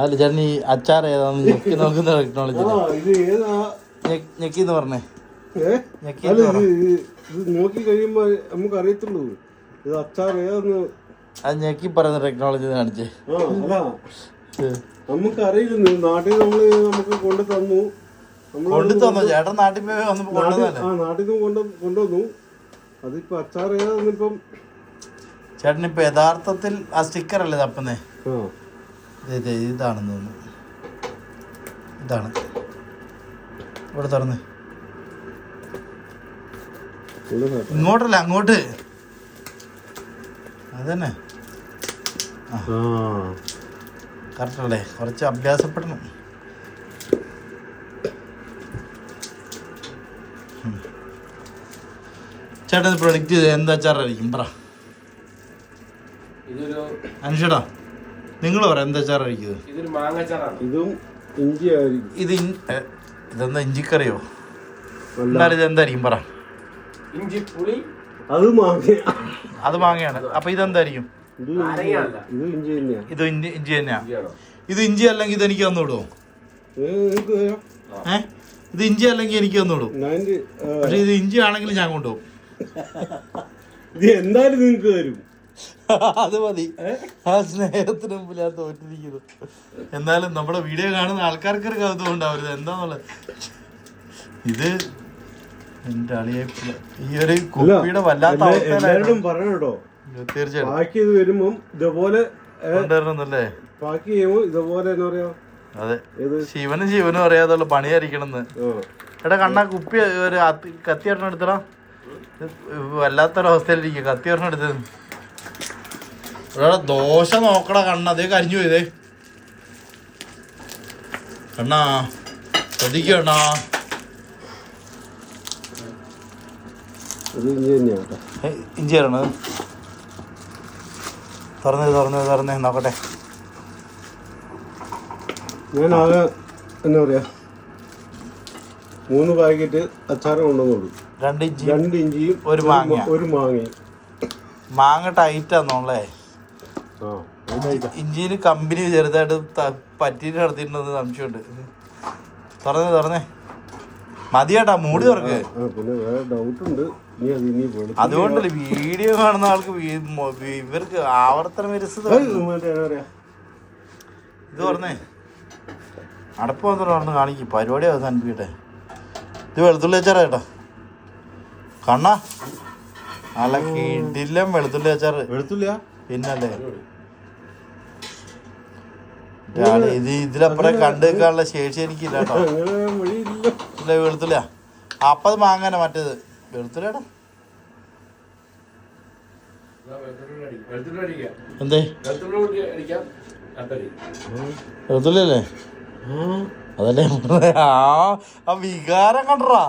അല്ല ചേട്ടൻ ഈ അച്ചാർ ഏതാന്ന് ഞെക്കി നോക്കുന്ന ടെക്നോളജി ഞെക്കിന്ന് പറഞ്ഞേ. ഞെക്കി നോക്കി കഴിയുമ്പോ നമുക്ക് അറിയത്തുള്ളൂ ഇത് അച്ചാർ ഏതാന്ന്. അത് ഞെക്കി പറയുന്ന ടെക്നോളജി കാണിച്ചേ. നമുക്ക് അറിയില്ല നാട്ടിൽ നമ്മൾ നമുക്ക് കൊണ്ടു തന്നു. കൊണ്ടു തന്നു. ചേട്ടൻ നാട്ടിൽ പോയി വന്നപ്പോ കൊണ്ടുവന്നല്ലേ ആ നാട്ടിൽ നിന്ന് കൊണ്ട് കൊണ്ടുവന്നു. അതിപ്പോ അച്ചാർ ഏതാന്നിപ്പം ചേട്ടൻ ഇപ്പൊ യഥാർത്ഥത്തിൽ ആ സ്റ്റിക്കർ അല്ലേ തപ്പുന്നേ? ഇതാണെന്ന് തോന്നുന്നു. ഇതാണ്. ഇവിടെ തുറന്ന്. ഇങ്ങോട്ടല്ല അങ്ങോട്ട്. അതന്നെ. കറക്റ്റല്ലേ കറക്റ്റ് കുറച്ച് അഭ്യാസപ്പെടണം. ചേട്ടൻ പ്രൊഡക്റ്റ് ചെയ്ത് എന്താ ചാറായിരിക്കും പറ. അനുഷേടാ നിങ്ങൾ പറ എന്താ അച്ചാറായിരിക്കും ഇതൊരു മാങ്ങച്ചാറാണ് ഇതും ഇഞ്ചി ആയിരിക്കും. ഇത് ഇൻ- ഏ, ഇതെന്താ ഇഞ്ചിക്കറിയോ? എന്നാലും ഇത് എന്തായിരിക്കും പറ. ഇഞ്ചി പുളി. അത് മാങ്ങ അത് മാങ്ങയാണ്. അപ്പൊ ഇതെന്തായിരിക്കും ഇത് ഇഞ്ചി നാരങ്ങയല്ല. ഇത് ഇഞ്ചി തന്നെയാ. ഇത് ഇഞ്ചി ഇഞ്ചി തന്നെയാ. ഇഞ്ചിയാണോ? ഇത് ഇഞ്ചി അല്ലെങ്കിൽ ഇത് എനിക്ക് തന്നുവിടുവോ ഏ, നിനക്ക് തരാം. ഏ? ഇത് ഇഞ്ചി അല്ലെങ്കിൽ എനിക്ക് തന്നുവിടും? ഞാൻ, ആ, പക്ഷെ ഇത് ഇഞ്ചി ആണെങ്കിൽ ഞാൻ കൊണ്ടുപോകും. ഇത് എന്തായാലും നിങ്ങൾക്ക് തരും. അത് മതി. ആ സ്നേഹത്തിന് മുമ്പിൽ ആ തോറ്റിരിക്കുന്നു. എന്നാലും നമ്മുടെ വീഡിയോ കാണുന്ന ആൾക്കാർക്ക് ഒരു കൗതുകം ഉണ്ടാവരുത്. എന്താന്നുള്ളത്? ഇത് എന്റെ അളിയെ ഈ ഒരു കുപ്പിയുടെ വല്ലാത്ത എല്ലാവരോടും പറയണം തീർച്ചയായിട്ടും. വരുമ്പം ഇതുപോലെ കൊണ്ടുവരണമെന്നല്ലേ? ഇതുപോലെ എന്താ പറയാ അതെ. ശിവനും ശിവനും അറിയാതുള്ള പണിയായിരിക്കണമെന്ന്. എടാ കണ്ണാ കുപ്പി ഒരു കത്തി ഒരെണ്ണം എടുത്തടാ. വല്ലാത്തൊരവസ്ഥയിലിരിക്കും കത്തി ഒരെണ്ണം എടുത്തത്. എടാ ദോശ നോക്കടാ കണ്ണ. അതേ കരിഞ്ഞു പോയതേ കണ്ണാ ശ്രദ്ധിക്കണ്ണാ ഇഞ്ചി തരണത് തുറന്നേ തുറന്നേ തുറന്നേ നോക്കട്ടെ. ഞാൻ ആകെ എന്താ പറയാ മൂന്ന് പാക്കറ്റ് അച്ചാറ് കൊണ്ടുവന്നുള്ളൂ രണ്ട് ഇഞ്ചി രണ്ട് ഇഞ്ചിയും ഒരു മാങ്ങ. ഒരു മാങ്ങയും. മാങ്ങ ടൈറ്റാന്നോളേ. ഇഞ്ചിയിൽ കമ്പനി ചെറുതായിട്ട് പറ്റി പറ്റിയിട്ട് നടത്തിയിട്ടുണ്ടെന്ന് സംശയമുണ്ട്. തുറന്നേ തുറന്നേ. മതിയേട്ടാ മൂടി തുറക്ക്. അതുകൊണ്ടല്ലേ വീഡിയോ കാണുന്ന ആൾക്ക് ഇവർക്ക് ആവർത്തന വിരസത ഇത് പറഞ്ഞേ അടപ്പ് വന്നിട്ട് കാണിക്കും. പരിപാടി അവസാനിപ്പിക്കട്ടെ ഇത് വെളുത്തുള്ളി അച്ചാറാ കേട്ടോ. കണ്ണാ. നല്ല കിടിലം വെളുത്തുള്ളി അച്ചാറ്. വെളുത്തുള്ളിയാ? പിന്നല്ലേ? ഇത് ഇതിലപ്പുറം കണ്ടു വെക്കാനുള്ള ശേഷി എനിക്കില്ല കേട്ടോ ഇല്ല വെളുത്തുള്ളിയാ. അപ്പത് മാങ്ങാനെ മറ്റേത്. അടിക്കാം എന്തേ? വെളുത്തുള്ളി അടിക്കാം കത്തരി വെളുത്തുള്ളി അല്ലേ ആ അതല്ലേ ആ വികാരം കണ്ടറാ.